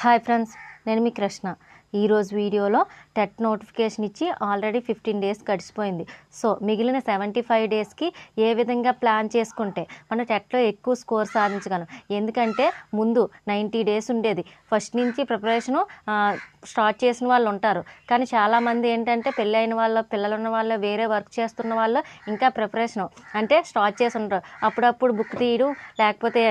Hi friends నేను మీ కృష్ణ. ఈరోజు వీడియోలో టెట్ నోటిఫికేషన్ ఇచ్చి ఆల్రెడీ ఫిఫ్టీన్ డేస్ గడిచిపోయింది. సో మిగిలిన సెవెంటీ ఫైవ్ డేస్కి ఏ విధంగా ప్లాన్ చేసుకుంటే మనం టెట్లో ఎక్కువ స్కోర్ సాధించగలం? ఎందుకంటే ముందు నైంటీ డేస్ ఉండేది. ఫస్ట్ నుంచి ప్రిపరేషను స్టార్ట్ చేసిన వాళ్ళు ఉంటారు. కానీ చాలామంది ఏంటంటే పెళ్ళైన వాళ్ళు పిల్లలు ఉన్న వాళ్ళు వేరే వర్క్ చేస్తున్న వాళ్ళు ఇంకా ప్రిపరేషను అంటే స్టార్ట్ చేసి ఉంటారు అప్పుడప్పుడు బుక్ తీయడం లేకపోతే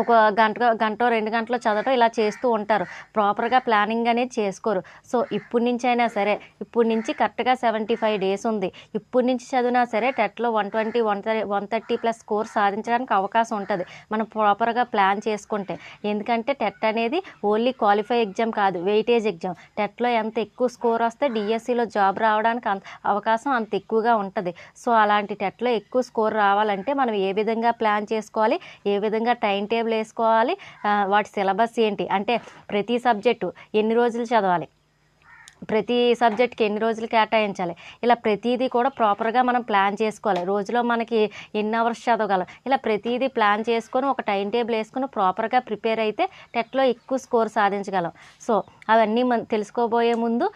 ఒక గంట గంట రెండు గంటలు చదవటం ఇలా చేస్తూ ఉంటారు. ప్రాపర్గా ప్లానింగ్ అనేది చేసుకోరు. సో ఇప్పటి నుంచి అయినా సరే ఇప్పటి నుంచి కరెక్ట్గా సెవెంటీ ఫైవ్ డేస్ ఉంది. ఇప్పటి నుంచి చదివినా సరే టెట్లో one twenty one one thirty plus score సాధించడానికి అవకాశం ఉంటుంది. మనం ప్రాపర్గా ప్లాన్ చేసుకుంటే. ఎందుకంటే టెట్ అనేది ఓన్లీ క్వాలిఫై ఎగ్జామ్ కాదు వెయిటేజ్ ఎగ్జామ్. టెట్లో ఎంత ఎక్కువ స్కోర్ వస్తే డిఎస్సిలో జాబ్ రావడానికి అంత అవకాశం అంత ఎక్కువగా ఉంటుంది. సో అలాంటి టెట్లో ఎక్కువ స్కోర్ రావాలంటే మనం ఏ విధంగా ప్లాన్ చేసుకోవాలి? ఏ విధంగా టైం టేబుల్ వేసుకోవాలి. వాటి సిలబస్ ఏంటి? అంటే ప్రతి సబ్జెక్టు ఎన్ని రోజులు చదవాలి? ప్రతి సబ్జెక్ట్కి ఎన్ని రోజులు కేటాయించాలి? ఇలా ప్రతిదీ కూడా ప్రాపర్గా మనం ప్లాన్ చేసుకోవాలి. రోజులో మనకి ఎన్ని అవర్స్ చదవగలం? ఇలా ప్రతిదీ ప్లాన్ చేసుకొని ఒక టైం టేబుల్ వేసుకొని ప్రాపర్గా ప్రిపేర్ అయితే టెట్లో ఎక్కువ స్కోర్ సాధించగలం. సో అవన్నీ మన తెలుసుకోబోయే ముందు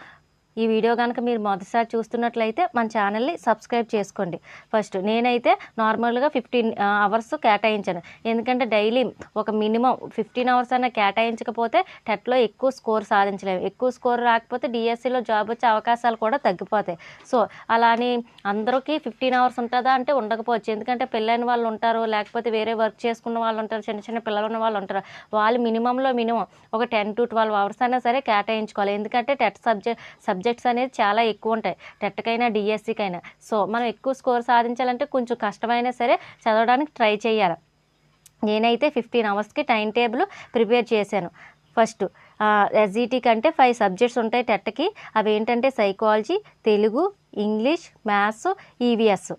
ఈ వీడియో కనుక మీరు మొదటిసారి చూస్తున్నట్లయితే మన ఛానల్ని సబ్స్క్రైబ్ చేసుకోండి. ఫస్ట్ నేనైతే నార్మల్గా ఫిఫ్టీన్ అవర్స్ కేటాయించాను. ఎందుకంటే డైలీ ఒక మినిమం ఫిఫ్టీన్ అవర్స్ అయినా కేటాయించకపోతే టెట్లో ఎక్కువ స్కోర్ సాధించలేము. ఎక్కువ స్కోర్ రాకపోతే డిఎస్సిలో జాబ్ వచ్చే అవకాశాలు కూడా తగ్గిపోతాయి. సో అలా అని అందరికీ ఫిఫ్టీన్ అవర్స్ ఉంటుందా అంటే ఉండకపోవచ్చు. ఎందుకంటే పెళ్ళైన వాళ్ళు ఉంటారు లేకపోతే వేరే వర్క్ చేసుకున్న వాళ్ళు ఉంటారు చిన్న చిన్న పిల్లలు ఉన్న వాళ్ళు ఉంటారు. వాళ్ళు మినిమంలో మినిమం ఒక టెన్ టు ట్వెల్వ్ అవర్స్ అయినా సరే కేటాయించుకోవాలి. ఎందుకంటే టెట్ సబ్జెక్ట్ సబ్జెక్ట్ సబ్జెక్ట్స్ అనేది చాలా ఎక్కువ ఉంటాయి. టెట్కైనా డిఎస్సికైనా. సో మనం ఎక్కువ స్కోర్ సాధించాలంటే కొంచెం కష్టమైనా సరే చదవడానికి ట్రై చేయాలి. నేనైతే ఫిఫ్టీన్ అవర్స్కి టైం టేబుల్ ప్రిపేర్ చేశాను. ఫస్ట్ ఎస్జిటి కంటే ఫైవ్ సబ్జెక్ట్స్ ఉంటాయి టెట్కి. అవి ఏంటంటే psychology Telugu English maths EVS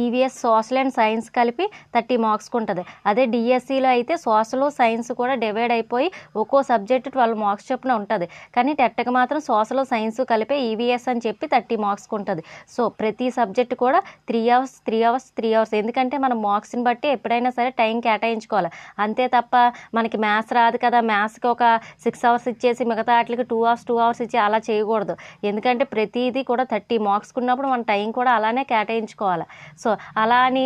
EVS social and science కలిపి థర్టీ మార్క్స్కి ఉంటుంది. అదే డిఎస్సిలో అయితే సోషల్ సైన్స్ కూడా డివైడ్ అయిపోయి ఒక్కో సబ్జెక్ట్ ట్వెల్వ్ మార్క్స్ చొప్పున ఉంటుంది. కానీ టెట్కి మాత్రం సోషల్ సైన్స్ కలిపి ఈవీఎస్ అని చెప్పి థర్టీ మార్క్స్కి ఉంటుంది. సో ప్రతి సబ్జెక్ట్ కూడా three hours three hours three hours ఎందుకంటే మనం మార్క్స్ని బట్టి ఎప్పుడైనా సరే టైం కేటాయించుకోవాలి. అంతే తప్ప మనకి మ్యాథ్స్ రాదు కదా మ్యాథ్స్కి ఒక సిక్స్ అవర్స్ ఇచ్చేసి మిగతా వాటికి టూ అవర్స్ టూ అవర్స్ ఇచ్చి అలా చేయకూడదు. ఎందుకంటే ప్రతిదీ కూడా థర్టీ మార్క్స్ ఉన్నప్పుడు మన టైం కూడా అలానే కేటాయించుకోవాలి. సో అలా అని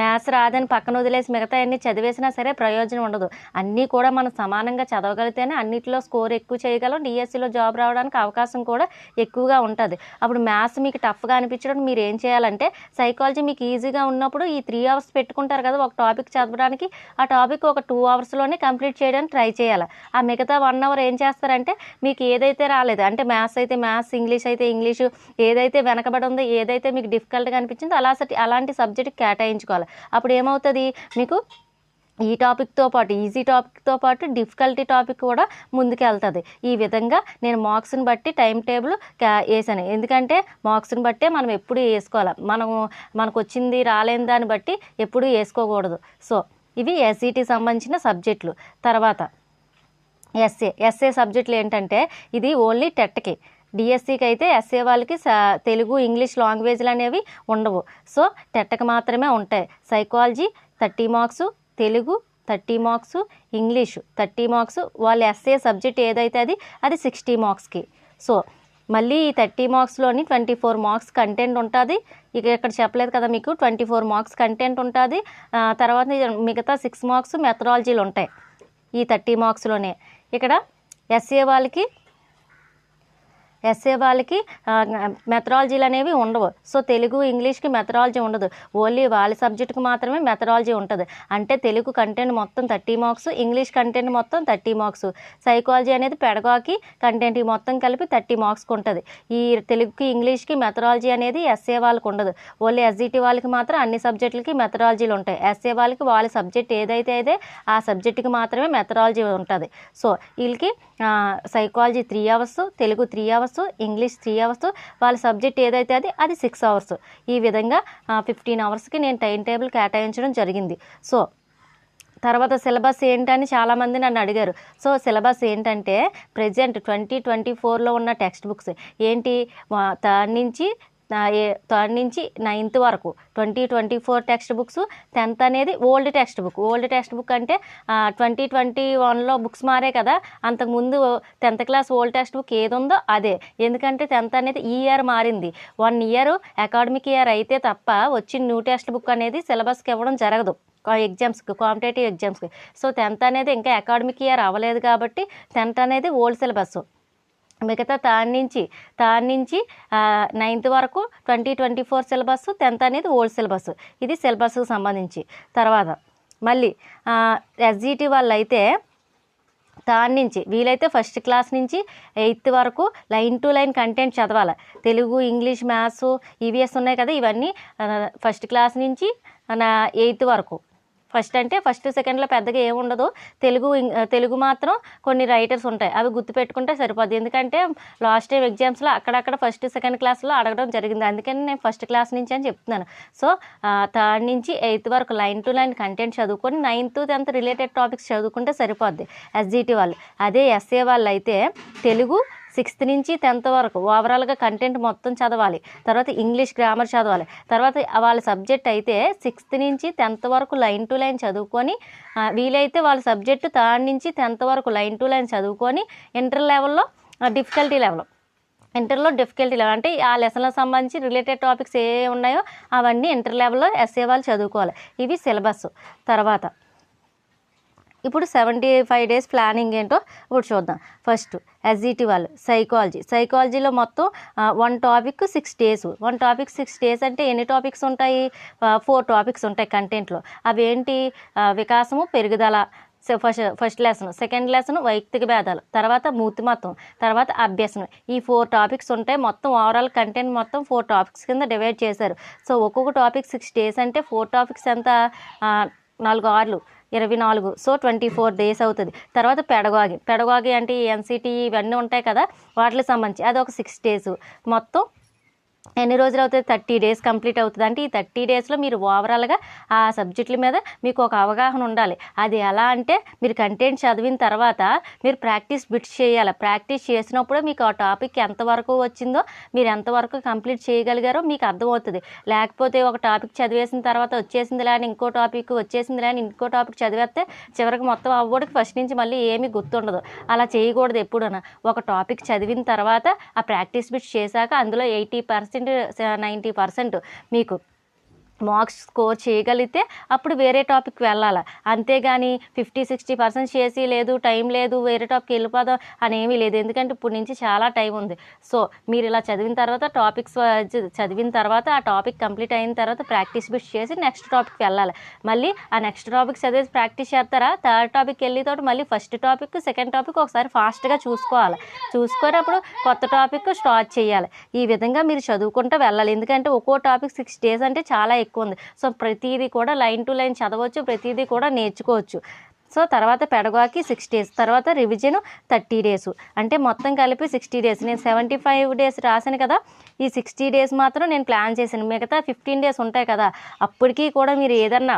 మ్యాథ్స్ రాదని పక్కన వదిలేసి మిగతా అన్ని చదివేసినా సరే ప్రయోజనం ఉండదు. అన్నీ కూడా మనం సమానంగా చదవగలిగితేనే అన్నిటిలో స్కోర్ ఎక్కువ చేయగలం. డిఎస్సిలో జాబ్ రావడానికి అవకాశం కూడా ఎక్కువగా ఉంటుంది. అప్పుడు మ్యాథ్స్ మీకు టఫ్గా అనిపించడం మీరు ఏం చేయాలంటే సైకాలజీ మీకు ఈజీగా ఉన్నప్పుడు ఈ త్రీ అవర్స్ పెట్టుకుంటారు కదా ఒక టాపిక్ చదవడానికి. ఆ టాపిక్ ఒక టూ అవర్స్లోనే కంప్లీట్ చేయడానికి ట్రై చేయాలి. ఆ మిగతా వన్ అవర్ ఏం చేస్తారంటే మీకు ఏదైతే రాలేదు అంటే మ్యాథ్స్ అయితే మ్యాథ్స్ ఇంగ్లీష్ అయితే ఇంగ్లీషు ఏదైతే వెనకబడి ఉందో ఏదైతే మీకు డిఫికల్ట్గా అనిపించిందో అలా సటి- అలాంటి సబ్జెక్ట్ కేటాయించుకోవాలి. అప్పుడు ఏమవుతుంది? మీకు ఈ టాపిక్తో పాటు ఈజీ టాపిక్తో పాటు డిఫికల్టీ టాపిక్ కూడా ముందుకెళ్తుంది. ఈ విధంగా నేను మార్క్స్ని బట్టి టైం టేబుల్ వేసాను. ఎందుకంటే మార్క్స్ని బట్టే మనం ఎప్పుడు వేసుకోవాలి. మనము మనకు వచ్చింది రాలేని దాన్ని బట్టి ఎప్పుడు వేసుకోకూడదు. సో ఇవి ఎస్ఈటీ సంబంధించిన సబ్జెక్టులు తర్వాత ఎస్ఏ ఎస్ఏ సబ్జెక్టులు ఏంటంటే ఇది ఓన్లీ టెట్కి డిఎస్సికి అయితే ఎస్ఏ వాళ్ళకి తెలుగు ఇంగ్లీష్ లాంగ్వేజ్లు అనేవి ఉండవు. సో టెట్కి మాత్రమే ఉంటాయి. Psychology thirty marks Telugu thirty marks English thirty marks వాళ్ళ ఎస్ఏ సబ్జెక్ట్ ఏదైతే అది అది సిక్స్టీ మార్క్స్కి. సో మళ్ళీ ఈ థర్టీ మార్క్స్లోని ట్వంటీ ఫోర్ మార్క్స్ కంటెంట్ ఉంటుంది. ఇక ఇక్కడ చెప్పలేదు కదా మీకు ట్వంటీ ఫోర్ మార్క్స్ కంటెంట్ ఉంటుంది. తర్వాత మిగతా సిక్స్ మార్క్స్ మెథడాలజీలు ఉంటాయి. ఈ థర్టీ మార్క్స్లోనే. ఇక్కడ ఎస్ఏ వాళ్ళకి ఎస్ఏ వాళ్ళకి మెథడాలజీలు అనేవి ఉండవు. సో తెలుగు ఇంగ్లీష్కి మెథడాలజీ ఉండదు. ఓన్లీ వాళ్ళ సబ్జెక్టుకి మాత్రమే మెథడాలజీ ఉంటుంది. అంటే తెలుగు కంటెంట్ మొత్తం థర్టీ మార్క్స్ ఇంగ్లీష్ కంటెంట్ మొత్తం థర్టీ మార్క్స్ సైకాలజీ అనేది పెడగాకి కంటెంట్ ఈ మొత్తం కలిపి థర్టీ మార్క్స్కి ఉంటుంది. ఈ తెలుగుకి ఇంగ్లీష్కి మెథడాలజీ అనేది ఎస్ఏ వాళ్ళకి ఉండదు. ఓన్లీ ఎస్జిటి వాళ్ళకి మాత్రం అన్ని సబ్జెక్టులకి మెథడాలజీలు ఉంటాయి. ఎస్ఏ వాళ్ళకి వాళ్ళ సబ్జెక్ట్ ఏదైతే అయితే ఆ సబ్జెక్టుకి మాత్రమే మెథడాలజీ ఉంటుంది. సో వీళ్ళకి psychology three hours Telugu three hours English three hours వాళ్ళ సబ్జెక్ట్ ఏదైతే అది అది సిక్స్ అవర్స్. ఈ విధంగా ఫిఫ్టీన్ అవర్స్కి నేను టైం టేబుల్ కేటాయించడం జరిగింది. సో తర్వాత సిలబస్ ఏంటని చాలామంది నన్ను అడిగారు. సో సిలబస్ ఏంటంటే ప్రజెంట్ ట్వంటీ ట్వంటీ ఫోర్లో ఉన్న టెక్స్ట్ బుక్స్ ఏంటి థర్డ్ నుంచి థర్డ్ నుంచి నైన్త్ వరకు. Twenty twenty four text books tenth అనేది old text book. Old text book అంటే ట్వంటీ ట్వంటీ వన్లో బుక్స్ మారే కదా అంతకుముందు tenth class old text book ఏది ఉందో అదే. ఎందుకంటే టెన్త్ అనేది ఈ ఇయర్ మారింది. వన్ ఇయర్ అకాడమిక్ ఇయర్ అయితే తప్ప వచ్చిన న్యూ టెక్స్ట్ బుక్ అనేది సిలబస్కి ఇవ్వడం జరగదు. ఎగ్జామ్స్కి కాంపిటేటివ్ ఎగ్జామ్స్కి. సో టెన్త్ అనేది ఇంకా అకాడమిక్ ఇయర్ అవ్వలేదు కాబట్టి టెన్త్ అనేది ఓల్డ్ సిలబస్. మిగతా థర్డ్ నుంచి థర్డ్ నుంచి నైన్త్ వరకు twenty twenty four syllabus tenth అనేది ఓల్డ్ సిలబస్ ఇది సిలబస్కి సంబంధించి. తర్వాత మళ్ళీ ఎస్జిటి వాళ్ళు అయితే థర్డ్ నుంచి వీలైతే ఫస్ట్ క్లాస్ నుంచి ఎయిత్ వరకు లైన్ టు లైన్ కంటెంట్ చదవాలి. తెలుగు ఇంగ్లీష్ మ్యాథ్స్ ఈవీఎస్ ఉన్నాయి కదా ఇవన్నీ ఫస్ట్ క్లాస్ నుంచి నా ఎయిత్ వరకు. ఫస్ట్ అంటే ఫస్ట్ సెకండ్లో పెద్దగా ఏముండదు తెలుగు తెలుగు మాత్రం కొన్ని రైటర్స్ ఉంటాయి. అవి గుర్తుపెట్టుకుంటే సరిపోద్ది. ఎందుకంటే లాస్ట్ టైం ఎగ్జామ్స్లో అక్కడక్కడ ఫస్ట్ సెకండ్ క్లాస్లో అడగడం జరిగింది. అందుకని నేను ఫస్ట్ క్లాస్ నుంచి అని చెప్తున్నాను. సో థర్డ్ నుంచి ఎయిత్ వరకు లైన్ టు లైన్ కంటెంట్ చదువుకొని నైన్త్ టెన్త్ రిలేటెడ్ టాపిక్స్ చదువుకుంటే సరిపోద్ది. ఎస్జిటి వాళ్ళు. అదే ఎస్ఏ వాళ్ళు అయితే తెలుగు సిక్స్త్ నుంచి టెన్త్ వరకు ఓవరాల్గా కంటెంట్ మొత్తం చదవాలి. తర్వాత ఇంగ్లీష్ గ్రామర్ చదవాలి. తర్వాత వాళ్ళ సబ్జెక్ట్ అయితే సిక్స్త్ నుంచి టెన్త్ వరకు లైన్ టు లైన్ చదువుకొని వీలైతే వాళ్ళ సబ్జెక్ట్ థర్డ్ నుంచి టెన్త్ వరకు లైన్ టు లైన్ చదువుకొని ఇంటర్ లెవెల్లో డిఫికల్టీ లెవెల్. ఇంటర్లో డిఫికల్టీ లెవెల్ అంటే ఆ లెసన్లకు సంబంధించి రిలేటెడ్ టాపిక్స్ ఏ ఉన్నాయో అవన్నీ ఇంటర్ లెవెల్లో ఎస్ఏ వాళ్ళు చదువుకోవాలి. ఇవి సిలబస్. తర్వాత ఇప్పుడు సెవెంటీ ఫైవ్ డేస్ ప్లానింగ్ ఏంటో ఇప్పుడు చూద్దాం. ఫస్ట్ ఎస్జిటి వాళ్ళు సైకాలజీ సైకాలజీలో మొత్తం one topic six days one topic six days అంటే ఎన్ని టాపిక్స్ ఉంటాయి? ఫోర్ టాపిక్స్ ఉంటాయి కంటెంట్లో అవి ఏంటి? వికాసము పెరుగుదల first first lesson second lesson వైయక్తిక భేదాలు. తర్వాత మూర్తిమత్వం. తర్వాత అభ్యసనం. ఈ ఫోర్ టాపిక్స్ ఉంటాయి. మొత్తం ఓవరాల్ కంటెంట్ మొత్తం ఫోర్ టాపిక్స్ కింద డివైడ్ చేశారు. సో ఒక్కొక్క టాపిక్ సిక్స్ డేస్ అంటే ఫోర్ టాపిక్స్ ఎంత? నాలుగు ఆర్లు. ఇరవై నాలుగు. సో ట్వంటీ ఫోర్ డేస్ అవుతుంది. తర్వాత పెడగాగి. పెడగాగి అంటే ఎన్సిటీ ఇవన్నీ ఉంటాయి కదా వాటికి సంబంధించి. అది ఒక సిక్స్ డేస్ మొత్తం ఎన్ని రోజులు అవుతుంది థర్టీ డేస్ కంప్లీట్ అవుతుంది. అంటే ఈ థర్టీ డేస్లో మీరు ఓవరాల్గా ఆ సబ్జెక్టుల మీద మీకు ఒక అవగాహన ఉండాలి. అది ఎలా అంటే మీరు కంటెంట్ చదివిన తర్వాత మీరు ప్రాక్టీస్ బిట్స్ చేయాలి. ప్రాక్టీస్ చేసినప్పుడు మీకు ఆ టాపిక్ ఎంతవరకు వచ్చిందో మీరు ఎంతవరకు కంప్లీట్ చేయగలిగారో మీకు అర్థమవుతుంది. లేకపోతే ఒక టాపిక్ చదివేసిన తర్వాత వచ్చేసింది లేని ఇంకో టాపిక్ వచ్చేసింది లేని ఇంకో టాపిక్ చదివేస్తే చివరికి మొత్తం అవ్వడానికి ఫస్ట్ నుంచి మళ్ళీ ఏమీ గుర్తుండదు. అలా చేయకూడదు ఎప్పుడైనా. ఒక టాపిక్ చదివిన తర్వాత ఆ ప్రాక్టీస్ బిట్స్ చేశాక అందులో ఎయిటీ పర్సెంట్ నైంటీ పర్సెంట్ మీకు మార్క్స్ స్కోర్ చేయగలిగితే అప్పుడు వేరే టాపిక్ వెళ్ళాలి. అంతేగాని ఫిఫ్టీ సిక్స్టీ పర్సెంట్ చేసి లేదు టైం లేదు వేరే టాపిక్ వెళ్ళిపోదాం అని ఏమీ లేదు. ఎందుకంటే ఇప్పుడు నుంచి చాలా టైం ఉంది. సో మీరు ఇలా చదివిన తర్వాత టాపిక్స్ చదివిన తర్వాత ఆ టాపిక్ కంప్లీట్ అయిన తర్వాత ప్రాక్టీస్ బిట్స్ చేసి నెక్స్ట్ టాపిక్ వెళ్ళాలి. మళ్ళీ ఆ నెక్స్ట్ టాపిక్ చదివేసి ప్రాక్టీస్ చేస్తారా? థర్డ్ టాపిక్ వెళ్ళి తోటి మళ్ళీ ఫస్ట్ టాపిక్ సెకండ్ టాపిక్ ఒకసారి ఫాస్ట్గా చూసుకోవాలి. చూసుకున్నప్పుడు కొత్త టాపిక్ స్టార్ట్ చేయాలి. ఈ విధంగా మీరు చదువుకుంటూ వెళ్ళాలి. ఎందుకంటే ఒక్కో టాపిక్ సిక్స్ డేస్ అంటే చాలా ఎక్కువ ఉంది. సో ప్రతిదీ కూడా లైన్ టు లైన్ చదవచ్చు ప్రతిదీ కూడా నేర్చుకోవచ్చు. సో తర్వాత పెడగాకి సిక్స్ డేస్ తర్వాత రివిజన్ థర్టీ డేస్. అంటే మొత్తం కలిపి సిక్స్టీ డేస్. నేను సెవెంటీ ఫైవ్ డేస్ రాశాను కదా ఈ సిక్స్టీ డేస్ మాత్రం నేను ప్లాన్ చేశాను. మిగతా ఫిఫ్టీన్ డేస్ ఉంటాయి కదా అప్పటికీ కూడా మీరు ఏదన్నా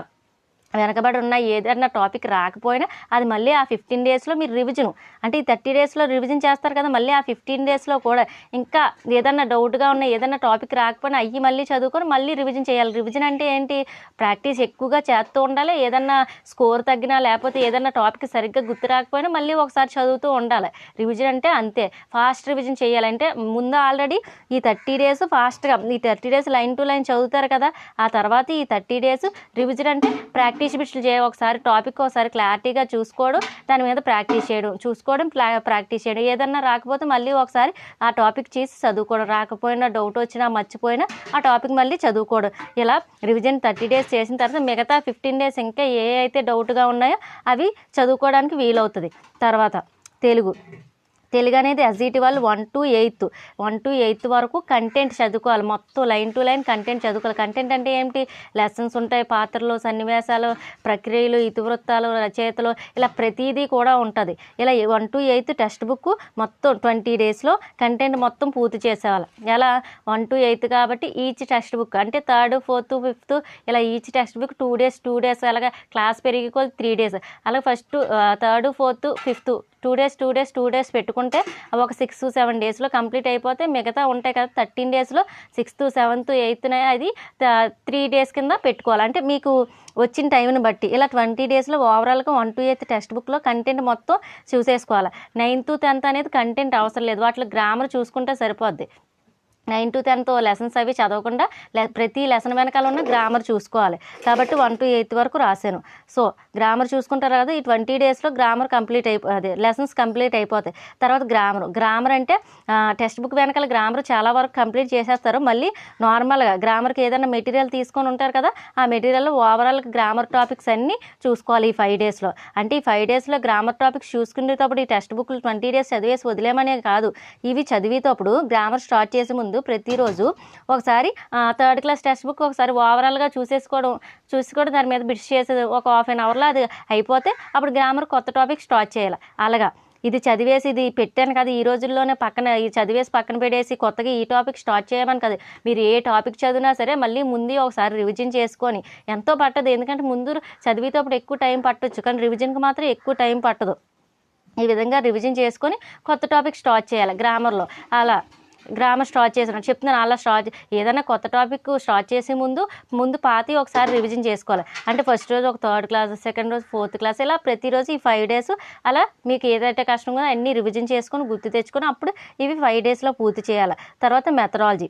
వెనకబడి ఉన్న ఏదైనా టాపిక్ రాకపోయినా అది మళ్ళీ ఆ ఫిఫ్టీన్ డేస్లో మీరు రివిజన్. అంటే ఈ థర్టీ డేస్లో రివిజన్ చేస్తారు కదా మళ్ళీ ఆ ఫిఫ్టీన్ డేస్లో కూడా ఇంకా ఏదన్నా డౌట్గా ఉన్న ఏదైనా టాపిక్ రాకపోయినా అవి మళ్ళీ చదువుకొని మళ్ళీ రివిజన్ చేయాలి. రివిజన్ అంటే ఏంటి? ప్రాక్టీస్ ఎక్కువగా చేస్తూ ఉండాలి ఏదన్నా స్కోర్ తగ్గినా లేకపోతే ఏదన్నా టాపిక్ సరిగ్గా గుర్తు రాకపోయినా మళ్ళీ ఒకసారి చదువుతూ ఉండాలి. రివిజన్ అంటే అంతే. ఫాస్ట్ రివిజన్ చేయాలంటే ముందు ఆల్రెడీ ఈ థర్టీ డేస్ ఫాస్ట్గా ఈ thirty days line to line చదువుతారు కదా ఆ తర్వాత ఈ థర్టీ డేస్ రివిజన్ అంటే ప్రాక్టీస్ బిట్స్ చేయ ఒకసారి టాపిక్ ఒకసారి క్లారిటీగా చూసుకోవడం దాని మీద ప్రాక్టీస్ చేయడం. చూసుకోవడం ప్రాక్టీస్ చేయడం. ఏదన్నా రాకపోతే మళ్ళీ ఒకసారి ఆ టాపిక్ చేసి చదువుకోవడం రాకపోయినా డౌట్ వచ్చినా మర్చిపోయినా ఆ టాపిక్ మళ్ళీ చదువుకోవడం ఇలా రివిజన్ థర్టీ డేస్ చేసిన తర్వాత మిగతా ఫిఫ్టీన్ డేస్ ఇంకా ఏ అయితే డౌట్గా ఉన్నాయో అవి చదువుకోవడానికి వీలవుతుంది. తర్వాత తెలుగు. తెలుగు అనేది ఎస్ఈటి వాళ్ళు one to eighth one to eighth వరకు కంటెంట్ చదువుకోవాలి. మొత్తం లైన్ టు లైన్ కంటెంట్ చదువుకోవాలి. కంటెంట్ అంటే ఏమిటి? లెసన్స్ ఉంటాయి పాత్రలు సన్నివేశాలు ప్రక్రియలు ఇతివృత్తాలు రచయితలు ఇలా ప్రతిదీ కూడా ఉంటుంది. ఇలా one to eighth text book మొత్తం ట్వంటీ డేస్లో కంటెంట్ మొత్తం పూర్తి చేసేవాళ్ళు. ఎలా? వన్ టు ఎయిత్ కాబట్టి ఈచ్ టెక్స్ట్ బుక్ అంటే థర్డ్ ఫోర్త్ ఫిఫ్త్ ఇలా each text book two days two days అలాగే క్లాస్ పెరిగి త్రీ డేస్ అలాగే first third fourth fifth two days two days two days పెట్టుకుంటే ఒక సిక్స్ టు సెవెన్ డేస్లో complete అయిపోతే మిగతా ఉంటాయి కదా థర్టీన్ డేస్లో సిక్స్త్ సెవెంత్ ఎయిత్ అది త్రీ డేస్ కింద పెట్టుకోవాలి. అంటే మీకు వచ్చిన టైంని బట్టి ఇలా ట్వంటీ డేస్లో ఓవరాల్గా వన్ టు ఎయిత్ టెక్స్ట్ బుక్లో కంటెంట్ మొత్తం చూసేసుకోవాలి. నైన్త్ టెన్త్ అనేది కంటెంట్ అవసరం లేదు. వాటిలో గ్రామర్ చూసుకుంటే సరిపోద్ది. నైన్ టు టెన్త్ లెసన్స్ అవి చదవకుండా ప్రతి లెసన్ వెనకాల ఉన్న గ్రామర్ చూసుకోవాలి. కాబట్టి వన్ టు ఎయిత్ వరకు రాశాను. సో గ్రామర్ చూసుకుంటారు కదా ఈ ట్వంటీ డేస్లో గ్రామర్ కంప్లీట్ అయిపో అదే లెసన్స్ కంప్లీట్ అయిపోతాయి. తర్వాత గ్రామర్ గ్రామర్ అంటే టెక్స్ట్ బుక్ వెనకాల గ్రామర్ చాలా వరకు కంప్లీట్ చేసేస్తారు. మళ్ళీ నార్మల్గా గ్రామర్కి ఏదైనా మెటీరియల్ తీసుకొని ఉంటారు కదా ఆ మెటీరియల్ ఓవరాల్ గ్రామర్ టాపిక్స్ అన్నీ చూసుకోవాలి ఈ ఫైవ్ డేస్లో అంటే ఈ ఫైవ్ డేస్లో గ్రామర్ టాపిక్స్ చూసుకునేటప్పుడు ఈ టెక్స్ట్ బుక్లు ట్వంటీ డేస్ చదివేసి వదిలేమనే కాదు. ఇవి చదివేటప్పుడు గ్రామర్ స్టార్ట్ చేసే ముందు ప్రతిరోజు ఒకసారి థర్డ్ క్లాస్ టెక్స్ట్ బుక్ ఒకసారి ఓవరాల్గా చూసేసుకోవడం చూసుకోవడం దాని మీద బిట్స్ చేసేది ఒక హాఫ్ అన్ అవర్లో అది అయిపోతే అప్పుడు గ్రామర్ కొత్త టాపిక్ స్టార్ట్ చేయాలి. అలాగా. ఇది చదివేసి ఇది పెట్టాను కదా ఈ రోజుల్లోనే పక్కన ఈ చదివేసి పక్కన పెట్టేసి కొత్తగా ఈ టాపిక్ స్టార్ట్ చేయమని కదా. మీరు ఏ టాపిక్ చదివినా సరే మళ్ళీ ముందు ఒకసారి రివిజన్ చేసుకొని ఎంతో పట్టదు. ఎందుకంటే ముందు చదివేటప్పుడు ఎక్కువ టైం పట్టొచ్చు. కానీ రివిజన్కి మాత్రం ఎక్కువ టైం పట్టదు. ఈ విధంగా రివిజన్ చేసుకొని కొత్త టాపిక్ స్టార్ట్ చేయాలి గ్రామర్లో అలా. గ్రామర్ స్టార్ట్ చేసినా చెప్తున్నాను అలా స్టార్ట్ ఏదైనా కొత్త టాపిక్ స్టార్ట్ చేసే ముందు ముందు పాతి ఒకసారి రివిజన్ చేసుకోవాలి. అంటే ఫస్ట్ రోజు ఒక థర్డ్ క్లాస్ సెకండ్ రోజు ఫోర్త్ క్లాస్ ఇలా ప్రతిరోజు ఈ ఫైవ్ డేస్ అలా మీకు ఏదైతే కష్టం ఉందో అన్నీ రివిజన్ చేసుకొని గుర్తు తెచ్చుకొని అప్పుడు ఇవి ఫైవ్ డేస్లో పూర్తి చేయాలి. తర్వాత మెథడాలజీ.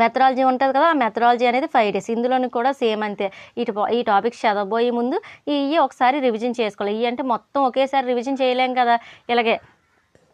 మెథడాలజీ ఉంటుంది కదా ఆ మెథడాలజీ అనేది ఫైవ్ డేస్. ఇందులోని కూడా సేమ్ అంతే. ఇటు ఈ టాపిక్స్ చదవబోయే ముందు ఇవి ఒకసారి రివిజన్ చేసుకోవాలి. ఇవి అంటే మొత్తం ఒకేసారి రివిజన్ చేయలేం కదా. ఇలాగే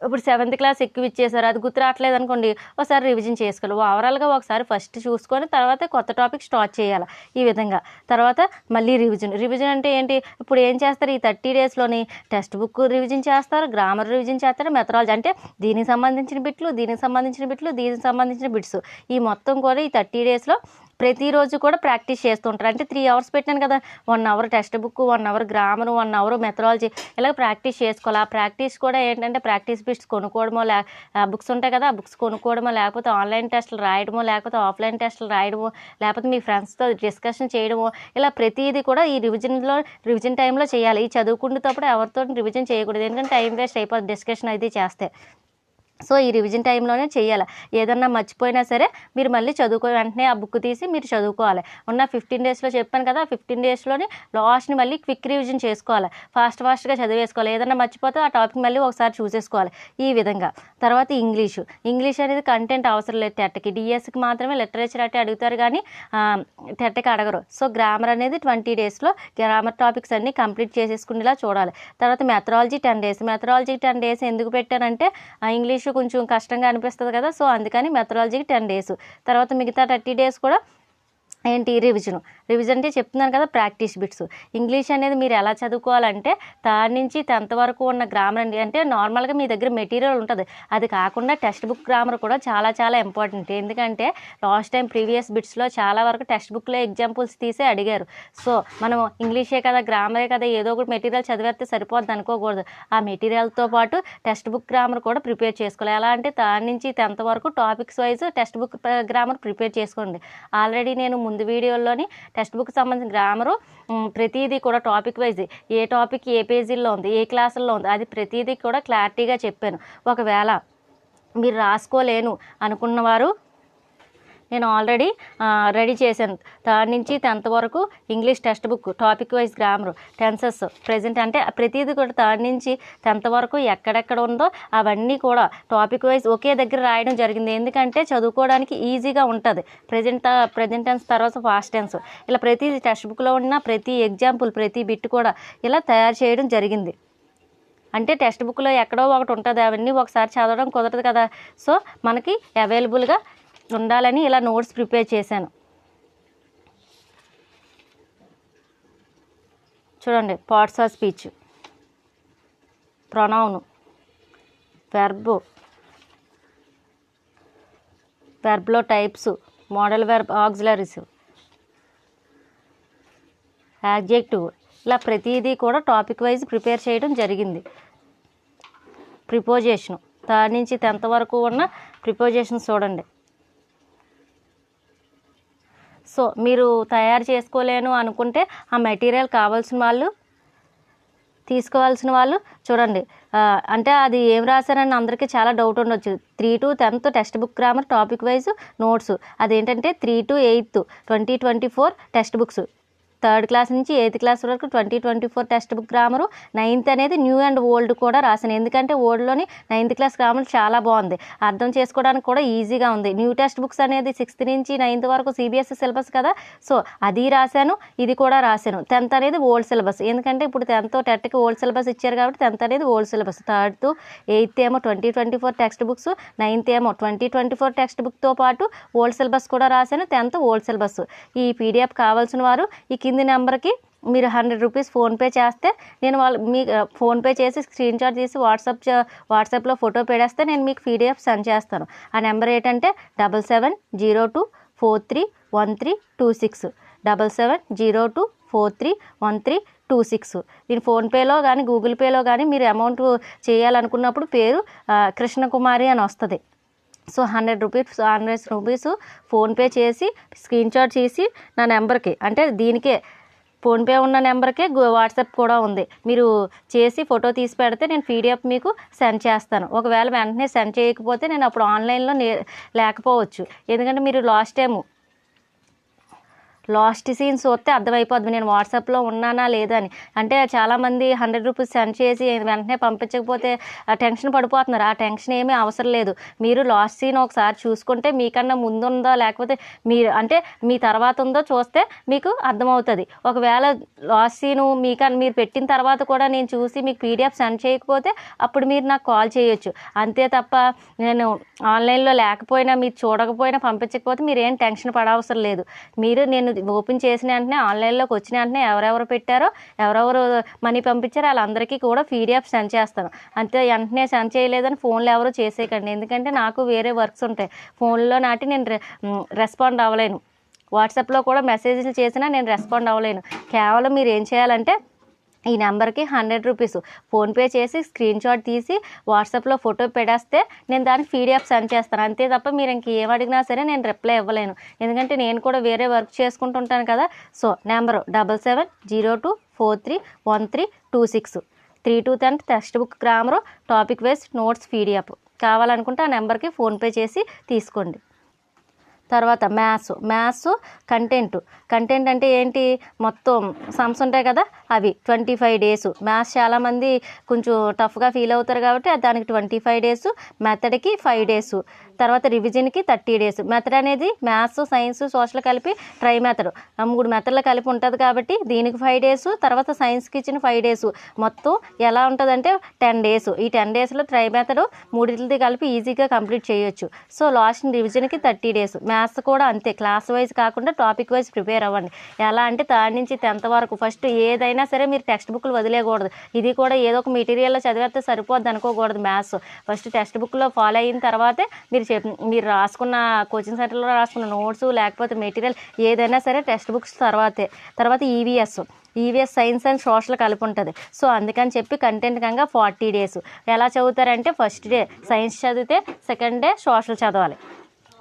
ఇప్పుడు సెవెంత్ క్లాస్ ఎక్కువ ఇచ్చేసారు అది గుర్తు రావట్లేదు అనుకోండి ఒకసారి రివిజన్ చేసుకోవాలి. ఓవరాల్గా ఒకసారి ఫస్ట్ చూసుకొని తర్వాత కొత్త టాపిక్ స్టార్ట్ చేయాలి ఈ విధంగా. తర్వాత మళ్ళీ రివిజన్ రివిజన్ అంటే ఏంటి? ఇప్పుడు ఏం చేస్తారు? ఈ థర్టీ డేస్లోని టెక్స్ట్ బుక్ రివిజన్ చేస్తారు గ్రామర్ రివిజన్ చేస్తారు మెథడాలజీ అంటే దీనికి సంబంధించిన బిట్లు దీనికి సంబంధించిన బిట్లు దీనికి సంబంధించిన బిట్స్ ఈ మొత్తం కూడా ఈ థర్టీ డేస్లో ప్రతిరోజు కూడా ప్రాక్టీస్ చేస్తుంటారు. అంటే త్రీ అవర్స్ పెట్టాను కదా. One hour text book one hour grammar one hour methodology ఇలా ప్రాక్టీస్ చేసుకోవాలి. ఆ ప్రాక్టీస్ కూడా ఏంటంటే ప్రాక్టీస్ బిట్స్ కొనుక్కోవడమో లే బుక్స్ ఉంటాయి కదా ఆ బుక్స్ కొనుక్కోవడమో లేకపోతే ఆన్లైన్ టెస్టులు రాయడమో లేకపోతే ఆఫ్లైన్ టెస్టులు రాయడమో లేకపోతే మీ ఫ్రెండ్స్తో డిస్కషన్ చేయడమో ఇలా ప్రతిదీ కూడా ఈ రివిజన్లో రివిజన్ టైంలో చేయాలి. ఈ చదువుకునేటప్పుడు ఎవరితో రివిజన్ చేయకూడదు. ఎందుకంటే టైం వేస్ట్ అయిపోతుంది డిస్కషన్ అయితే చేస్తే. సో ఈ రివిజన్ టైంలోనే చేయాలి ఏదన్నా మర్చిపోయినా సరే మీరు మళ్ళీ చదువుకో వెంటనే ఆ బుక్ తీసి మీరు చదువుకోవాలి. ఉన్న ఫిఫ్టీన్ డేస్లో చెప్పాను కదా ఫిఫ్టీన్ డేస్లోని లాస్ట్ని మళ్ళీ క్విక్ రివిజన్ చేసుకోవాలి. ఫాస్ట్ ఫాస్ట్గా చదివేసుకోవాలి. ఏదన్నా మర్చిపోతే ఆ టాపిక్ మళ్ళీ ఒకసారి చూసేసుకోవాలి. ఈ విధంగా. తర్వాత ఇంగ్లీషు. ఇంగ్లీష్ అనేది కంటెంట్ అవసరం లేదు టెట్కి డిఎస్కి మాత్రమే లిటరేచర్ అంటే అడుగుతారు కానీ టెట్కి అడగరు. సో గ్రామర్ అనేది ట్వంటీ డేస్లో గ్రామర్ టాపిక్స్ అన్నీ కంప్లీట్ చేసేసుకునేలా చూడాలి. తర్వాత methodology ten days. Methodology ten days ఎందుకు పెట్టానంటే ఆ ఇంగ్లీష్ కొంచెం కష్టంగా అనిపిస్తుంది కదా సో అందుకని మెథడాలజీకి టెన్ డేస్ తర్వాత మిగతా థర్టీ డేస్ కూడా ఏంటి రివిజన్ రివిజన్ అంటే చెప్తున్నాను కదా ప్రాక్టీస్ బిట్స్ ఇంగ్లీష్ అనేది మీరు ఎలా చదువుకోవాలంటే థర్డ్ నుంచి టెన్త్ వరకు ఉన్న గ్రామర్ అండి. అంటే నార్మల్గా మీ దగ్గర మెటీరియల్ ఉంటుంది. అది కాకుండా టెక్స్ట్ బుక్ గ్రామర్ కూడా చాలా చాలా ఇంపార్టెంట్ ఎందుకంటే లాస్ట్ టైం ప్రీవియస్ బిట్స్లో చాలా వరకు టెక్స్ట్ బుక్లో ఎగ్జాంపుల్స్ తీసే అడిగారు. సో మనం ఇంగ్లీషే కదా గ్రామరే కదా ఏదో ఒకటి మెటీరియల్ చదివేస్తే సరిపోద్ది అనుకోకూడదు. ఆ మెటీరియల్తో పాటు టెక్స్ట్ బుక్ గ్రామర్ కూడా ప్రిపేర్ చేసుకోవాలి. ఎలా అంటే థర్డ్ నుంచి టెన్త్ వరకు topics wise text book grammar prepare చేసుకోండి. ఆల్రెడీ నేను ముందు వీడియోలోని టెక్స్ట్ బుక్ సంబంధించిన గ్రామరు ప్రతిదీ కూడా టాపిక్ వైజ్. ఏ టాపిక్ ఏ పేజీల్లో ఉంది ఏ క్లాసుల్లో ఉంది అది ప్రతిదీ కూడా క్లారిటీగా చెప్పాను. ఒకవేళ మీరు రాసుకోలేను అనుకున్నవారు నేను ఆల్రెడీ రెడీ చేశాను. థర్డ్ నుంచి టెన్త్ వరకు English text book topic wise grammar tenses present అంటే ప్రతిదీ కూడా థర్డ్ నుంచి టెన్త్ వరకు ఎక్కడెక్కడ ఉందో అవన్నీ కూడా టాపిక్ వైజ్ ఒకే దగ్గర రాయడం జరిగింది. ఎందుకంటే చదువుకోవడానికి ఈజీగా ఉంటుంది. ప్రజెంట్ ప్రజెంట్ టెన్స్ తర్వాత ఫాస్ట్ టెన్స్ ఇలా ప్రతి టెక్స్ట్ బుక్లో ఉన్న ప్రతి ఎగ్జాంపుల్ ప్రతి బిట్ కూడా ఇలా తయారు చేయడం జరిగింది. అంటే టెక్స్ట్ బుక్లో ఎక్కడో ఒకటి ఉంటుంది. అవన్నీ ఒకసారి చదవడం కుదరదు కదా. సో మనకి అవైలబుల్గా ఉండాలని ఇలా నోట్స్ ప్రిపేర్ చేశాను. చూడండి parts of speech pronoun verb వెర్బ్లో types modal verb auxiliaries adjective ఇలా ప్రతిదీ కూడా టాపిక్ వైజ్ ప్రిపేర్ చేయడం జరిగింది. ప్రిపోజేషన్ థర్డ్ నుంచి టెన్త్ వరకు ఉన్న ప్రిపోజేషన్ చూడండి. సో మీరు తయారు చేసుకోలేను అనుకుంటే ఆ మెటీరియల్ కావాల్సిన వాళ్ళు తీసుకోవాల్సిన వాళ్ళు చూడండి. అంటే అది ఏం రాశారని అందరికీ చాలా డౌట్ ఉండొచ్చు. Three to tenth text book grammar topic wise notes అదేంటంటే three to eighth twenty twenty four text books third class నుంచి ఎయిత్ క్లాస్ వరకు twenty twenty four text book grammar. Ninth అనేది న్యూ అండ్ ఓల్డ్ కూడా రాశాను. ఎందుకంటే ఓల్డ్లోని ninth class grammar చాలా బాగుంది. అర్థం చేసుకోవడానికి కూడా ఈజీగా ఉంది. న్యూ టెక్స్ట్ బుక్స్ అనేది సిక్స్త్ నుంచి నైన్త్ వరకు సిబిఎస్ఈ సిలబస్ కదా. సో అది రాశాను ఇది కూడా రాశాను. టెన్త్ అనేది ఓల్డ్ సిలబస్. ఎందుకంటే ఇప్పుడు టెన్త్ టెట్కి ఓల్డ్ సిలబస్ ఇచ్చారు కాబట్టి టెన్త్ అనేది old syllabus. Third to eighth ఏమో twenty twenty four text books ninth ఏమో ట్వంటీ ట్వంటీ ఫోర్ టెక్స్ట్ బుక్తో పాటు ఓల్డ్ సిలబస్ కూడా రాశాను టెన్త్ ఓల్డ్ సిలబస్. ఈ పీడిఎఫ్ కావాల్సిన వారు ఈ కింది నెంబర్కి మీరు హండ్రెడ్ రూపీస్ ఫోన్పే చేస్తే నేను వాళ్ళు మీ ఫోన్పే చేసి స్క్రీన్ షాట్ తీసి వాట్సాప్ వాట్సాప్లో ఫోటో పెడేస్తే నేను మీకు పీడిఎఫ్ సెండ్ చేస్తాను. ఆ నెంబర్ ఏంటంటే double seven zero two four three one three two six. Double seven zero two four three one three two six. నేను ఫోన్పేలో కానీ గూగుల్ పేలో కానీ మీరు అమౌంట్ చేయాలనుకున్నప్పుడు పేరు కృష్ణకుమారి అని వస్తుంది. So hundred rupees hundred rupees PhonePe చేసి స్క్రీన్ షాట్ చేసి నా నెంబర్కి అంటే దీనికే ఫోన్పే ఉన్న నెంబర్కే వాట్సాప్ కూడా ఉంది. మీరు చేసి ఫోటో తీసి పెడితే నేను పీడిఎఫ్ మీకు సెండ్ చేస్తాను. ఒకవేళ వెంటనే సెండ్ చేయకపోతే నేను అప్పుడు ఆన్లైన్లో నే లేకపోవచ్చు. ఎందుకంటే మీరు లాస్ట్ టైము లాస్ట్ సీన్స్ చూస్తే అర్థమైపోద్ది నేను వాట్సాప్లో ఉన్నానా లేదా అని. అంటే చాలామంది హండ్రెడ్ రూపీస్ సెండ్ చేసి వెంటనే పంపించకపోతే ఆ టెన్షన్ పడిపోతున్నారు. ఆ టెన్షన్ ఏమీ అవసరం లేదు. మీరు లాస్ట్ సీన్ ఒకసారి చూసుకుంటే మీకన్నా ముందుందో లేకపోతే మీరు అంటే మీ తర్వాత ఉందో చూస్తే మీకు అర్థమవుతుంది. ఒకవేళ లాస్ట్ సీను మీకన్నా మీరు పెట్టిన తర్వాత కూడా నేను చూసి మీకు పీడిఎఫ్ సెండ్ చేయకపోతే అప్పుడు మీరు నాకు కాల్ చేయొచ్చు. అంతే తప్ప నేను ఆన్లైన్లో లేకపోయినా మీరు చూడకపోయినా పంపించకపోతే మీరు ఏం టెన్షన్ పడవసరం లేదు. మీరు నేను ఓపెన్ చేసిన వెంటనే ఆన్లైన్లోకి వచ్చిన వెంటనే ఎవరెవరు పెట్టారో ఎవరెవరు మనీ పంపించారో వాళ్ళందరికీ కూడా పీడిఎఫ్ సెండ్ చేస్తాను. అంతే వెంటనే సెండ్ చేయలేదని ఫోన్లో ఎవరు చేసేయకండి. ఎందుకంటే నాకు వేరే వర్క్స్ ఉంటాయి. ఫోన్లో నాటి నేను రెస్పాండ్ అవ్వలేను. వాట్సాప్లో కూడా మెసేజ్లు చేసినా నేను రెస్పాండ్ అవ్వలేను. కేవలం మీరు ఏం చేయాలంటే ఈ నెంబర్కి హండ్రెడ్ రూపీస్. ఫోన్పే చేసి స్క్రీన్ షాట్ తీసి వాట్సాప్లో ఫోటో పెడేస్తే నేను దానికి పీడిఎఫ్ సెండ్ చేస్తాను. అంతే తప్ప మీరు ఇంక ఏం అడిగినా సరే నేను రిప్లై ఇవ్వలేను. ఎందుకంటే నేను కూడా వేరే వర్క్ చేసుకుంటుంటాను కదా. So number double seven zero two four three one three two six. Three to tenth text book grammar topic wise notes PDF. కావాలనుకుంటే ఆ నెంబర్కి ఫోన్పే చేసి తీసుకోండి. తర్వాత మ్యాథ్స్. మ్యాథ్స్ కంటెంట్ కంటెంట్ అంటే ఏంటి? మొత్తం సమ్స్ ఉంటాయి కదా అవి ట్వంటీ ఫైవ్ డేస్ మ్యాథ్స్ చాలామంది కొంచెం టఫ్గా ఫీల్ అవుతారు కాబట్టి దానికి ట్వంటీ ఫైవ్ డేస్ మెథడ్కి ఫైవ్ డేస్ తర్వాత రివిజన్కి థర్టీ డేస్ మెథడ్ అనేది మ్యాథ్స్ సైన్స్ సోషల్ కలిపి ట్రై మెథడ్ ఆ మూడు మెథడ్లు కలిపి ఉంటుంది కాబట్టి దీనికి ఫైవ్ డేస్ తర్వాత సైన్స్కి ఇచ్చిన ఫైవ్ డేస్ మొత్తం ఎలా ఉంటుందంటే టెన్ డేస్ ఈ టెన్ డేస్లో ట్రై మెథడ్ మూడింటిది కలిపి ఈజీగా కంప్లీట్ చేయొచ్చు. సో లాస్ట్ రివిజన్కి థర్టీ డేస్ మ్యాథ్స్ కూడా అంతే. క్లాస్ వైజ్ కాకుండా టాపిక్ వైజ్ ప్రిపేర్ అవ్వండి. ఎలా అంటే థర్డ్ నుంచి టెన్త్ వరకు ఫస్ట్ ఏదైనా సరే మీరు టెక్స్ట్ బుక్లు వదిలేయకూడదు. ఇది కూడా ఏదో ఒక మెటీరియల్లో చదివేస్తే సరిపోద్ది అనుకోకూడదు మ్యాథ్స్. ఫస్ట్ టెక్స్ట్ బుక్లో ఫాలో అయిన తర్వాతే మీరు చెప్ మీరు రాసుకున్న కోచింగ్ సెంటర్లో రాసుకున్న నోట్స్ లేకపోతే మెటీరియల్ ఏదైనా సరే టెక్స్ట్ బుక్స్ తర్వాతే. తర్వాత EVS EVS science and social కలిపి ఉంటుంది సో అందుకని చెప్పి కంటెంట్ కంగా ఫార్టీ డేస్. ఎలా చదువుతారంటే ఫస్ట్ డే సైన్స్ చదివితే సెకండ్ డే సోషల్ చదవాలి.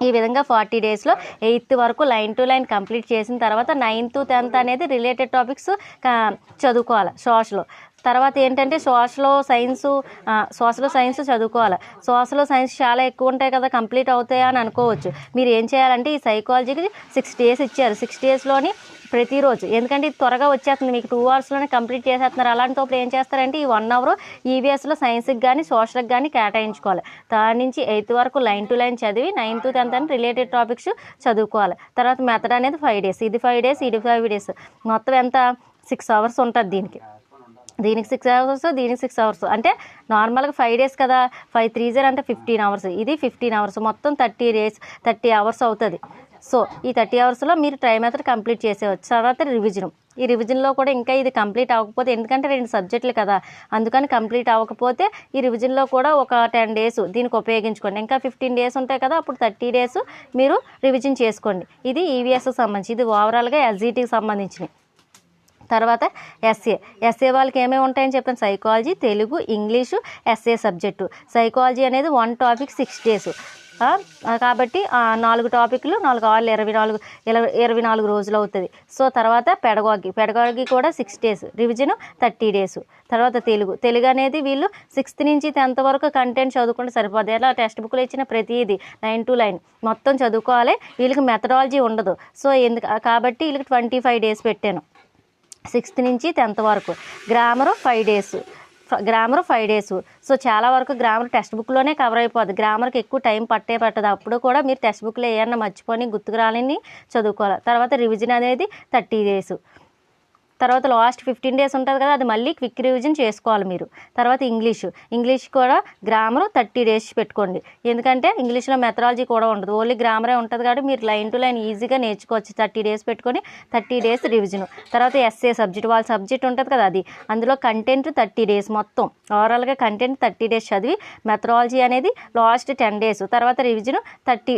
ఈ విధంగా ఫార్టీ డేస్లో ఎయిత్ వరకు లైన్ టు లైన్ కంప్లీట్ చేసిన తర్వాత నైన్త్ టెన్త్ అనేది రిలేటెడ్ టాపిక్స్ చదువుకోవాలి సోషల్ తర్వాత ఏంటంటే సోషల్ సైన్స్ సోషల్ సైన్స్ చదువుకోవాలి. సోషల్ సైన్స్ చాలా ఎక్కువ ఉంటాయి కదా కంప్లీట్ అవుతాయా అని అనుకోవచ్చు. మీరు ఏం చేయాలంటే ఈ సైకాలజీకి సిక్స్ డేస్ ఇచ్చారు. సిక్స్ డేస్లోని ప్రతిరోజు ఎందుకంటే ఇది త్వరగా వచ్చేస్తుంది. మీకు టూ అవర్స్లోనే కంప్లీట్ చేసేస్తున్నారు. అలాంటప్పుడు ఏం చేస్తారంటే ఈ వన్ అవర్ ఈవీఎస్లో సైన్స్కి కానీ సోషల్కి కానీ కేటాయించుకోవాలి. దాని నుంచి ఎయిత్ వరకు లైన్ టు లైన్ చదివి నైన్త్ టెన్త్ అని రిలేటెడ్ టాపిక్స్ చదువుకోవాలి. తర్వాత మెథడ్ అనేది ఫైవ్ డేస్ ఇది ఫైవ్ డేస్ ఇది ఫైవ్ డేస్ మొత్తం ఎంత? సిక్స్ అవర్స్ ఉంటుంది దీనికి. దీనికి సిక్స్ అవర్స్ దీనికి సిక్స్ అవర్స్ అంటే నార్మల్గా ఫైవ్ డేస్ కదా. ఫైవ్ త్రీ జీరో అంటే ఫిఫ్టీన్ అవర్స్ ఇది ఫిఫ్టీన్ అవర్స్ మొత్తం థర్టీ డేస్ థర్టీ అవర్స్ అవుతుంది. సో ఈ థర్టీ అవర్స్లో మీరు ట్రై అయితే కంప్లీట్ చేసేవచ్చు. తర్వాత రివిజన్ ఈ రివిజన్లో కూడా ఇంకా ఇది కంప్లీట్ అవ్వకపోతే ఎందుకంటే రెండు సబ్జెక్టులు కదా. అందుకని కంప్లీట్ అవ్వకపోతే ఈ రివిజన్లో కూడా ఒక టెన్ డేస్ దీనికి ఉపయోగించుకోండి. ఇంకా ఫిఫ్టీన్ డేస్ ఉంటాయి కదా అప్పుడు థర్టీ డేస్ మీరు రివిజన్ చేసుకోండి. ఇది ఈవీఎస్కి సంబంధించి ఇది ఓవరాల్గా ఎస్జీటీకి సంబంధించినవి. తర్వాత ఎస్ఏ. ఎస్ఏ వాళ్ళకి ఏమేమి ఉంటాయని చెప్పాను. Psychology Telugu English SA subject. Psychology అనేది వన్ టాపిక్ సిక్స్ డేస్ కాబట్టి నాలుగు టాపిక్లు నాలుగు ఆరు ఇరవై నాలుగు ఇరవై ఇరవై నాలుగు రోజులు అవుతుంది. సో తర్వాత పెడగాగి. పెడగాగి కూడా six days revision thirty days తర్వాత తెలుగు. తెలుగు అనేది వీళ్ళు సిక్స్త్ నుంచి టెన్త్ వరకు కంటెంట్ చదువుకుంటే సరిపోదు ఎలా టెక్స్ట్ బుక్లో ఇచ్చిన ప్రతిదీ లైన్ టు లైన్ మొత్తం చదువుకోవాలి. వీళ్ళకి మెథడాలజీ ఉండదు. సో ఎందుకు కాబట్టి వీళ్ళకి ట్వంటీ ఫైవ్ డేస్ పెట్టాను. సిక్స్త్ నుంచి టెన్త్ వరకు. Grammar five days. Grammar five days. So చాలా వరకు గ్రామర్ టెక్స్ట్ బుక్లోనే కవర్ అయిపోద్ది. గ్రామర్కి ఎక్కువ టైం పట్టే పట్టదు. అప్పుడు కూడా మీరు టెక్స్ట్ బుక్లో ఏమన్నా మర్చిపోని గుర్తుకు రాలని చదువుకోవాలి. తర్వాత రివిజన్ అనేది థర్టీ డేస్. తర్వాత లాస్ట్ ఫిఫ్టీన్ డేస్ ఉంటుంది కదా అది మళ్ళీ క్విక్ రివిజన్ చేసుకోవాలి మీరు. తర్వాత ఇంగ్లీష్. ఇంగ్లీష్ కూడా గ్రామర్ థర్టీ డేస్ పెట్టుకోండి. ఎందుకంటే ఇంగ్లీష్లో మెథడాలజీ కూడా ఉండదు. ఓన్లీ గ్రామరే ఉంటుంది కాబట్టి మీరు లైన్ టు లైన్ ఈజీగా నేర్చుకోవచ్చు. థర్టీ డేస్ పెట్టుకొని థర్టీ డేస్ రివిజన్. తర్వాత ఎస్ఏ సబ్జెక్ట్ వాళ్ళ సబ్జెక్ట్ ఉంటుంది కదా అది. అందులో కంటెంట్ థర్టీ డేస్ మొత్తం. ఓవరాల్గా కంటెంట్ థర్టీ డేస్ చదివి మెథడాలజీ అనేది లాస్ట్ టెన్ డేస్. తర్వాత revision thirty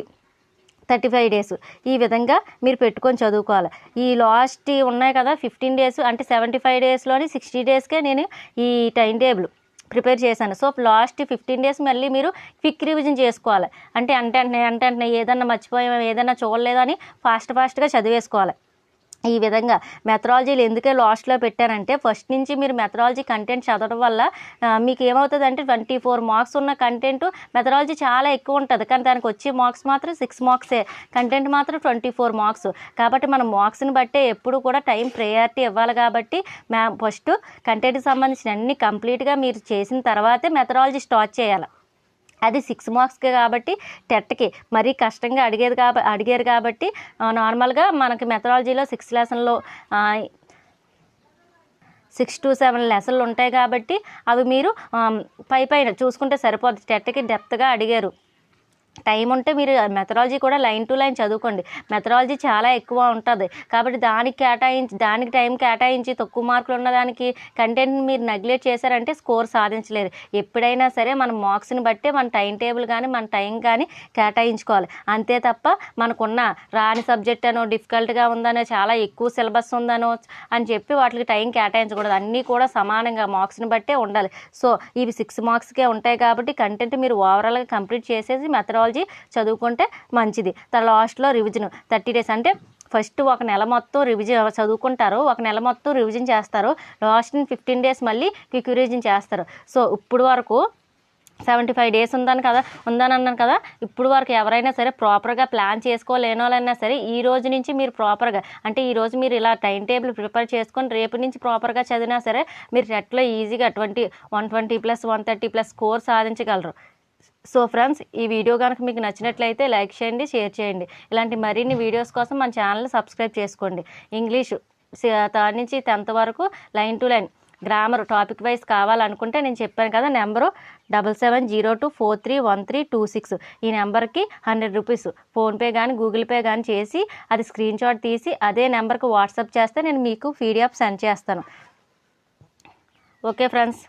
thirty five days. ఈ విధంగా మీరు పెట్టుకొని చదువుకోవాలి. ఈ లాస్ట్ ఉన్నాయి కదా ఫిఫ్టీన్ డేస్ అంటే సెవెంటీ ఫైవ్ డేస్లోని సిక్స్టీ డేస్కే నేను ఈ టైం టేబుల్ ప్రిపేర్ చేశాను. సో లాస్ట్ ఫిఫ్టీన్ డేస్ మళ్ళీ మీరు క్విక్ రివిజన్ చేసుకోవాలి. అంటే అంటే అంటే అంటే ఏదన్నా మర్చిపోయా ఏదన్నా చూడలేదని ఫాస్ట్ ఫాస్ట్గా చదివేసుకోవాలి. ఈ విధంగా మెథడాలజీలు ఎందుకే లాస్ట్లో పెట్టానంటే ఫస్ట్ నుంచి మీరు మెథడాలజీ కంటెంట్ చదవడం వల్ల మీకు ఏమవుతుంది అంటే ట్వంటీ ఫోర్ మార్క్స్ ఉన్న కంటెంట్ మెథడాలజీ చాలా ఎక్కువ ఉంటుంది. కానీ దానికి వచ్చే మార్క్స్ మాత్రం సిక్స్ మార్క్సే. కంటెంట్ మాత్రం ట్వంటీ ఫోర్ మార్క్స్. కాబట్టి మనం మార్క్స్ని బట్టే ఎప్పుడు కూడా టైం ప్రయారిటీ ఇవ్వాలి కాబట్టి మ్యా ఫస్ట్ కంటెంట్కి సంబంధించిన అన్ని కంప్లీట్గా మీరు చేసిన తర్వాతే మెథడాలజీ స్టార్ట్ చేయాలి. అది సిక్స్ మార్క్స్కి కాబట్టి టెట్కి మరీ కష్టంగా అడిగేది కాబ అడిగారు కాబట్టి నార్మల్గా మనకి మెథడాలజీలో సిక్స్ లెసన్లో సిక్స్ టు సెవెన్ లెసన్లు ఉంటాయి కాబట్టి అవి మీరు పై పైన చూసుకుంటే సరిపోతుంది టెట్కి డెప్త్గా అడిగారు. టైం ఉంటే మీరు మెథడాలజీ కూడా లైన్ టు లైన్ చదువుకోండి. మెథడాలజీ చాలా ఎక్కువ ఉంటుంది. కాబట్టి దానికి కేటాయించి దానికి టైం కేటాయించి తక్కువ మార్కులు ఉన్నదానికి కంటెంట్ మీరు నెగ్లెక్ట్ చేశారంటే స్కోర్ సాధించలేరు. ఎప్పుడైనా సరే మన మార్క్స్ని బట్టే మన టైం టేబుల్ కానీ మన టైం కానీ కేటాయించుకోవాలి. అంతే తప్ప మనకున్న రాని సబ్జెక్ట్ అనో డిఫికల్ట్గా ఉందనో చాలా ఎక్కువ సిలబస్ ఉందనో అని చెప్పి వాటికి టైం కేటాయించకూడదు. అన్నీ కూడా సమానంగా మార్క్స్ని బట్టే ఉండాలి. సో ఇవి సిక్స్ మార్క్స్కే ఉంటాయి కాబట్టి కంటెంట్ మీరు ఓవరాల్గా కంప్లీట్ చేసేసి మెథడాలజీ చదువుకుంటే మంచిది. తర్వాత లాస్ట్లో రివిజన్ థర్టీ డేస్ అంటే ఫస్ట్ ఒక నెల మొత్తం రివిజన్ చదువుకుంటారు ఒక నెల మొత్తం రివిజన్ చేస్తారు లాస్ట్ ఫిఫ్టీన్ డేస్ మళ్ళీ క్విక్ రివిజన్ చేస్తారు. సో ఇప్పుడు వరకు సెవెంటీ ఫైవ్ డేస్ ఉందని కదా ఉందని అన్నాను కదా ఇప్పుడు వరకు ఎవరైనా సరే ప్రాపర్గా ప్లాన్ చేసుకోలేని వాళ్ళైనా సరే ఈ రోజు నుంచి మీరు ప్రాపర్గా అంటే ఈ రోజు మీరు ఇలా టైం టేబుల్ ప్రిపేర్ చేసుకొని రేపు నుంచి ప్రాపర్గా చదివినా సరే మీరు నెట్లో ఈజీగా twenty one twenty plus one thirty plus score సాధించగలరు. సో ఫ్రెండ్స్ ఈ వీడియో కనుక మీకు నచ్చినట్లయితే లైక్ చేయండి షేర్ చేయండి. ఇలాంటి మరిన్ని వీడియోస్ కోసం మన ఛానల్ సబ్స్క్రైబ్ చేసుకోండి. ఇంగ్లీషు థర్డ్ నుంచి టెన్త్ వరకు line to line grammar topic wise కావాలనుకుంటే నేను చెప్పాను కదా number double seven zero two four three one three two six. ఈ నెంబర్కి హండ్రెడ్ రూపీస్. ఫోన్పే కానీ గూగుల్ పే కానీ చేసి అది స్క్రీన్ షాట్ తీసి అదే నెంబర్కి వాట్సాప్ చేస్తే నేను మీకు పీడిఎఫ్ సెండ్ చేస్తాను. Okay friends.